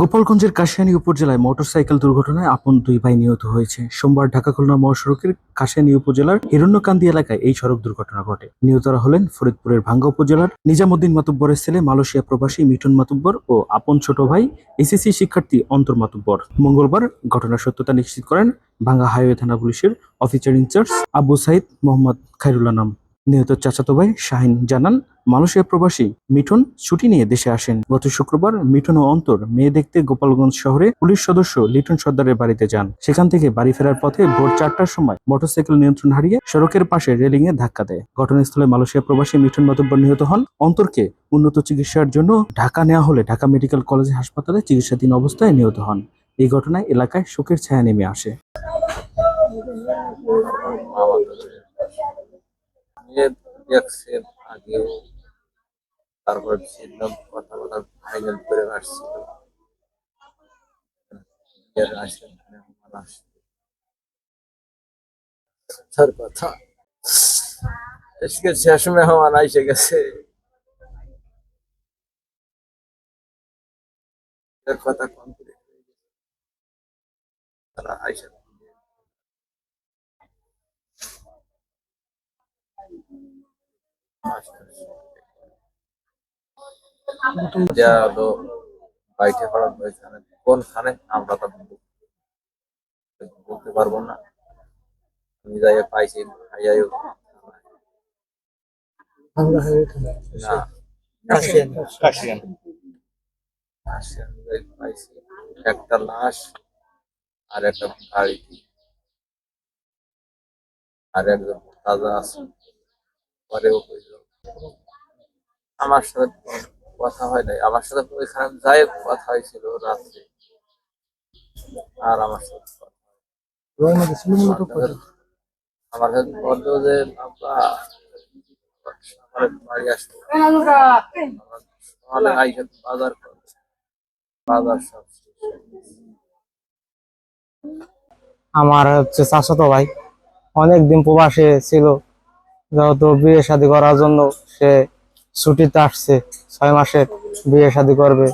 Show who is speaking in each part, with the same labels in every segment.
Speaker 1: গোপালগঞ্জের কাশিয়ানী উপজেলায় মোটরসাইকেল দুর্ঘটনায় আপন দুই ভাই নিহত হয়েছে। সোমবার ঢাকা খুলনা মহাসড়কের কাশিয়ানী উপজেলার হিরণ্যকান্দি এলাকায় এই সড়ক দুর্ঘটনা ঘটে। নিহতরা হলেন ফরিদপুরের ভাঙ্গা উপজেলার নিজামুদ্দিন মাতুব্বরের ছেলে, মালয়েশিয়া প্রবাসী মিঠুন মাতুব্বর ও আপন ছোট ভাই এসএসসি শিক্ষার্থী অন্তর মাতুব্বর। মঙ্গলবার ঘটনার সত্যতা নিশ্চিত করেন ভাঙ্গা হাইওয়ে থানা পুলিশের officer in charge Abu Saeed Mohammad Khairullah নাম। নিহত চাচাতো ভাই শাহিন জানান, মালয়েশিয়া প্রবাসী মিঠুন ছুটি নিয়ে দেশে আসেন। গত শুক্রবার মিঠুন ও অন্তর মেয়ে দেখতে গোপালগঞ্জ শহরে পুলিশ সদস্য লিটন সর্দারের বাড়িতে যান। সেখান থেকে বাড়ি ফেরার পথে ভোর চারটার সময় মোটরসাইকেল নিয়ন্ত্রণ হারিয়ে সড়কের পাশে রেলিং এ ধাক্কা দেয়। ঘটনাস্থলে মালয়েশিয়া প্রবাসী মিঠুন মাতব্বর নিহত হন। অন্তরকে উন্নত চিকিৎসার জন্য ঢাকা নেওয়া হলে ঢাকা মেডিকেল কলেজ হাসপাতালে চিকিৎসাধীন অবস্থায় নিহত হন। এই ঘটনায় এলাকায় শোকের ছায়া নেমে আসে।
Speaker 2: মেয়ে দেখছে আগেও তারপর ছিলাম কথা কথা ফাইনাল করে আসছিল এর আসে মেহমান আসছে। তার কথা। আজকে শেষ মেহমান আইসে গেছে। এর কথা কমপ্লিট হয়ে গেছে। তারা আইসে যা হলো বাইটে করা হয়েছে কোনখানে আমরা তো বলতে পারব না। আমি যাই পাইছি না। যাই পাইছি। একটা লাশ আর একটা গাড়ি আর একজন তাজা আছে। পরেও কইলো আমার সাথে কথা হয় নাই। আমার সাথে ওইখানে যাই কথা হয়েছিল রাত্রে। আর আমার সাথে আমার কাছে বলল যে বাবা আমার বাড়ি আসব। সকালে আইসা বাজার করবে। বাজার সব।
Speaker 3: আমার হচ্ছে চাচাতো ভাই। অনেকদিন প্রবাসে ছিল। যেহেতু বিয়ে শাদী করার জন্য সে ছুটিতে আসছে, ছয় মাসের বিয়ে শাদী করবে।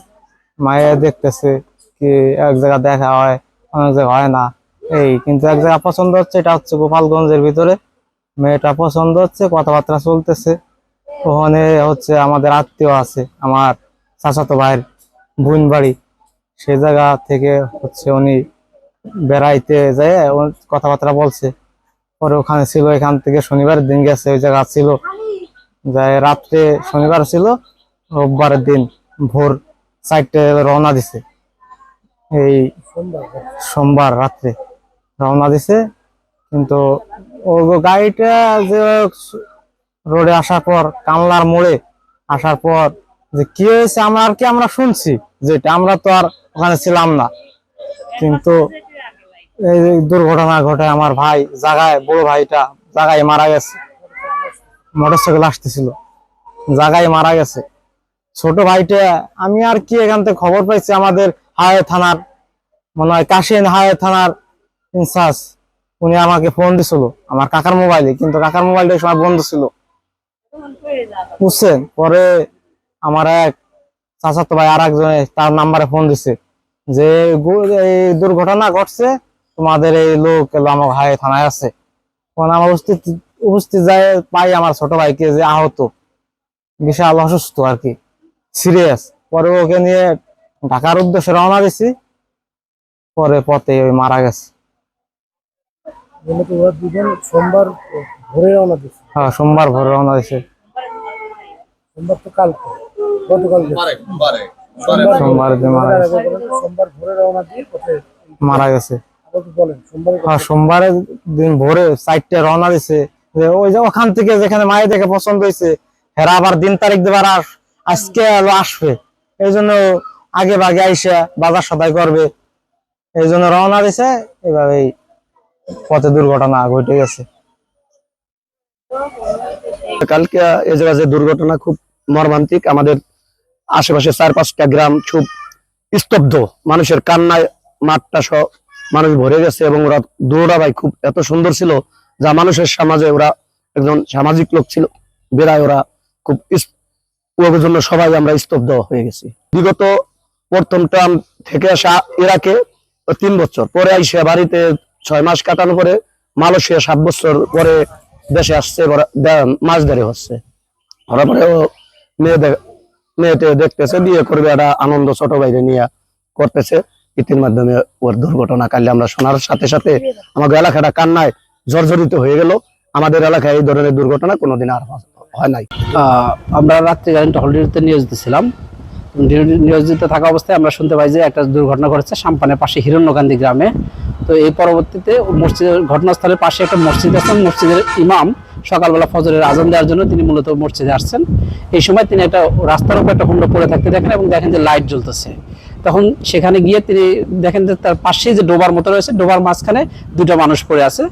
Speaker 3: মায়ের দেখতেছে কি এক জায়গা দেখা হয়, অনেক জায়গা হয় না। এই কিন্তু এক জায়গা পছন্দ হচ্ছে, এটা হচ্ছে গোপালগঞ্জের ভিতরে। মেয়েটা পছন্দ হচ্ছে, কথাবার্তা চলতেছে। ওখানে হচ্ছে আমাদের আত্মীয় আছে, আমার চাচাতো ভাইয়ের বোন বাড়ি। সে জায়গা থেকে হচ্ছে উনি বেড়াইতে যায় কথাবার্তা বলছে। পরে ওখানে ছিল, এখান থেকে শনিবার দিন গেছে, ওই জায়গা ছিল। রাত্রে শনিবার ছিল, রোববারের দিন ভোর চারটে রওনা দিছে। এই সোমবার রাত্রে রওনা দিছে, কিন্তু ও গাড়িটা যে রোডে আসার পর কানলার মোড়ে আসার পর যে কি হয়েছে, আমরা আর কি আমরা শুনছি যেটা আমরা তো আর ওখানে ছিলাম না। কিন্তু এই দুর্ঘটনা ঘটে আমার ভাই, জাগায়, বড় ভাইটা জাগায় মারা গেছে। মোটরসাইকেল আসতেছিল। জাগায় মারা গেছে। ছোট ভাইটা, আমি আর কি এখান থেকে খবর পাইছি? আমাদের হাওড়া থানার, মনে হয় কাশিয়ান হাওড়া থানার ইনচার্জ উনি আমাকে ফোন দিছিল। আমার কাকার মোবাইলে কিন্তু কাকার মোবাইলটা সময় বন্ধ ছিল। বুঝছেন? পরে আমার এক চাচাতো ভাই আর একজনে তার নাম্বারে ফোন দিছে। যে এই দুর্ঘটনা ঘটছে তোমাদের এই লোক এলো আমার ভাই থানায় আছে। তখন আমার উপস্থিত উপস্থিত যায় পাই আমার ছোট ভাইকে যে আহত। বিশাল অসুস্থ আর কি সিরিয়াস পরে ওকে নিয়ে ঢাকার উদ্দেশ্যে রওনা দিছি। পরে পথে ওই মারা গেছে।
Speaker 4: সোমবার ভোরে রওনা দিচ্ছে
Speaker 3: হ্যাঁ সোমবার ভোরে রওনা দিছে
Speaker 4: সোমবার তো কালকে গতকাল
Speaker 3: সোমবার দিন মারা গেছে।
Speaker 4: সোমবার ভোরে রওনা দিয়ে
Speaker 3: মারা গেছে। হ্যাঁ সোমবারের দিন ভোরে চারটে রওনা দিছে। যে ওই যে ওখান থেকে যেখানে মায়ের দেখে পছন্দ হয়েছে হেরা আবার দিন তারিখ দেবার আর আজকে আলো আসবে। এই জন্য আগে ভাগে আইসা বাজার সদাই করবে। এই জন্য রওনা দিছে এভাবেই পথে দুর্ঘটনা ঘটে গেছে।
Speaker 5: কালকে এই জায়গায় যে দুর্ঘটনা খুব মর্মান্তিক আমাদের আশেপাশে চার পাঁচটা গ্রাম খুব স্তব্ধ। মানুষের কান্নায় মাঠটা সহ মানুষ ভরে গেছে এবং ওরা দৌড়া ভাই খুব এত সুন্দর ছিল যা মানুষের সমাজে ওরা একজন সামাজিক লোক ছিল, বেড়ায় ওরা খুব ওর জন্য সবাই আমরা স্তব্ধ হয়ে গেছি। বিগত প্রথম টার্ম থেকে আসা ইরাকে তিন বছর, পরে আইসা বাড়িতে ছয় মাস কাটানো পরে মালয়েশিয়া সাত বছর পরে দেশে আসছে মাছ ধরে হচ্ছে। ওরা পরে মেয়ে মেয়েতে দেখতেছে, বিয়ে করবে, একটা আনন্দ ছোট বাইরে নিয়ে করতেছে। ইতির মাধ্যমে ওর দুর্ঘটনা কালে আমরা শোনার সাথে সাথে আমাদের এলাকাটা কান্নায় জর্জরিত হয়ে গেল। আমাদের এলাকায় এই ধরনের দুর্ঘটনা কোনোদিন আর হয় নাই।
Speaker 6: আমরা রাত্রি গাড়ি হলিডেতে নিয়োজিত ছিলাম নিয়োজিত থাকা অবস্থায় আমরা শুনতে পাই যে একটা দুর্ঘটনা ঘটেছে সাম্পানের পাশে হিরণ্যকান্দি গ্রামে। তো এই পরবর্তীতে মসজিদের ঘটনাস্থলের পাশে একটা মসজিদ আছে, মসজিদের ইমাম সকালবেলা ফজরের আজান দেওয়ার জন্য তিনি মূলত মসজিদে আসছেন। এই সময় তিনি একটা রাস্তার উপর একটা হুন্ডা পড়ে থাকতে দেখেন এবং দেখেন যে লাইট জ্বলতেছে। তখন সেখানে গিয়ে তিনি দেখেন যে তার পাশেই যে ডোবার মতো রয়েছে ডোবার মাঝখানে দুটো মানুষ পড়ে আছে।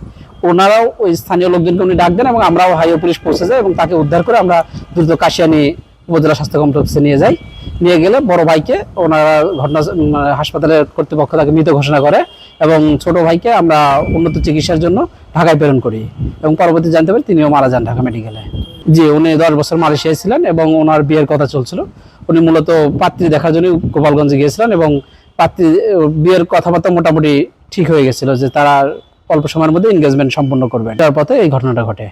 Speaker 6: ওনারাও ওই স্থানীয় লোকজনকে উনি ডাক দেন এবং আমরাও হাইওয়ে পুলিশ পৌঁছে যাই এবং তাকে উদ্ধার করে আমরা দ্রুত কাশিয়ানি উপজেলা স্বাস্থ্য কমপ্লেক্সে নিয়ে যাই। নিয়ে গেলে বড় ভাইকে ওনারা ঘটনা উম, হাসপাতালের কর্তৃপক্ষ তাকে মৃত ঘোষণা করে এবং ছোট ভাইকে আমরা উন্নত চিকিৎসার জন্য ঢাকায় প্রেরণ করি এবং পরবর্তী জানতে পারি তিনিও মারা যান ঢাকা মেডিকেলে। জি, উনি দশ বছর মালয়েশিয়ায় ছিলেন এবং ওনার বিয়ের কথা চলছিল। উনি মূলত পাত্রী দেখার জন্য গোপালগঞ্জে গিয়েছিলেন এবং পাত্রী, বিয়ের কথাবার্তা মোটামুটি ঠিক হয়ে গেছিল যে তারা অল্প সময়ের মধ্যে এনগেজমেন্ট সম্পন্ন করবে তার পথে এই ঘটনাটা ঘটে।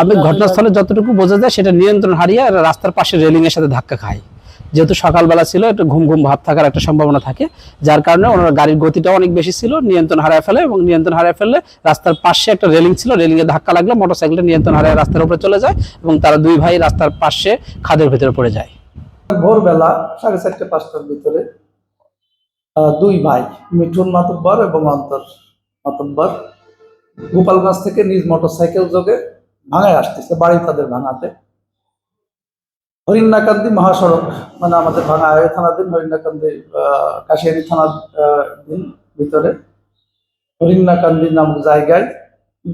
Speaker 6: আমি ঘটনাস্থলে যতটুকু বোঝা যায় সেটা নিয়ন্ত্রণ হারিয়ে রাস্তার পাশে রেলিং এর সাথে ধাক্কা খায়। যেহেতু সকালবেলা ছিল, একটু ঘুম ঘুম ভাব থাকার একটা সম্ভাবনা থাকে। যার কারণে ওনার গাড়ির গতিটা অনেক বেশি ছিল, নিয়ন্ত্রণ হারায় ফেলে এবং নিয়ন্ত্রণ হারায় ফেললে রাস্তার পাশে একটা রেলিং ছিল রেলিং এ ধাক্কা লাগলে মোটরসাইকেলটা নিয়ন্ত্রণ হারায় রাস্তার উপরে চলে যায় এবং তারা দুই ভাই রাস্তার পাশে খাদের ভিতরে পড়ে যায়।
Speaker 7: ভোরবেলা সাড়ে চারটে, পাঁচটার ভিতরে দুই ভাই, মিঠুন মাতব্বর এবং অন্তর মাতব্বর, গোপালগঞ্জ থেকে নিজ মোটরসাইকেল যোগে ভাঙায় আসতেছে, বাড়ি তাদের ভাঙাতে। হরিণাকান্দি মহাসড়ক মানে আমাদের ভাঙা থানাধীন হরিণাকান্দি কাশিয়ারি থানার দিন ভিতরে। হরিণাকান্দি নামক জায়গায়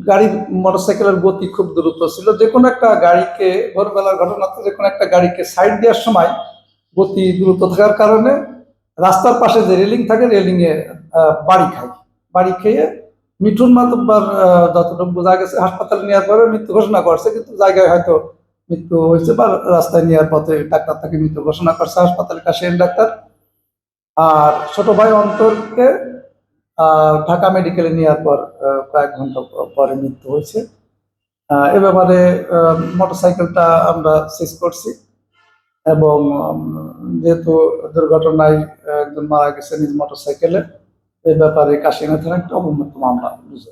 Speaker 7: গাড়ি মোটরসাইকেলের গতি খুব দ্রুত ছিল। যে কোনো একটা গাড়িকে, ভোরবেলার ঘটনাতে যে কোনো একটা গাড়িকে সাইড দেওয়ার সময় গতি দ্রুত থাকার কারণে রাস্তার পাশে যে রেলিং থাকে, রেলিং এ বাড়ি খায়। বাড়ি খেয়ে মিঠুন মাতব্বার যতটুকু বোঝা গেছে, হাসপাতালে নেওয়ার পরে মৃত্যু ঘোষণা করছে, কিন্তু জায়গায় হয়তো মৃত্যু হয়েছে বা রাস্তায় নেওয়ার পথে ডাক্তার তাকে মৃত্যু ঘোষণা করছে, হাসপাতালে কাশিয়ান ডাক্তার। আর ছোট ভাই অন্তরকে ঢাকা মেডিকেলে নেওয়ার পর কয়েক ঘণ্টা পরে মৃত্যু হয়েছে। এ ব্যাপারে মোটরসাইকেলটা আমরা সিজ করছি এবং যেহেতু দুর্ঘটনায় একজন মারা গেছে নিজ মোটরসাইকেলে, এ ব্যাপারে কাশিয়ানা থানা একটা অবমুক্ত মামলা রুজু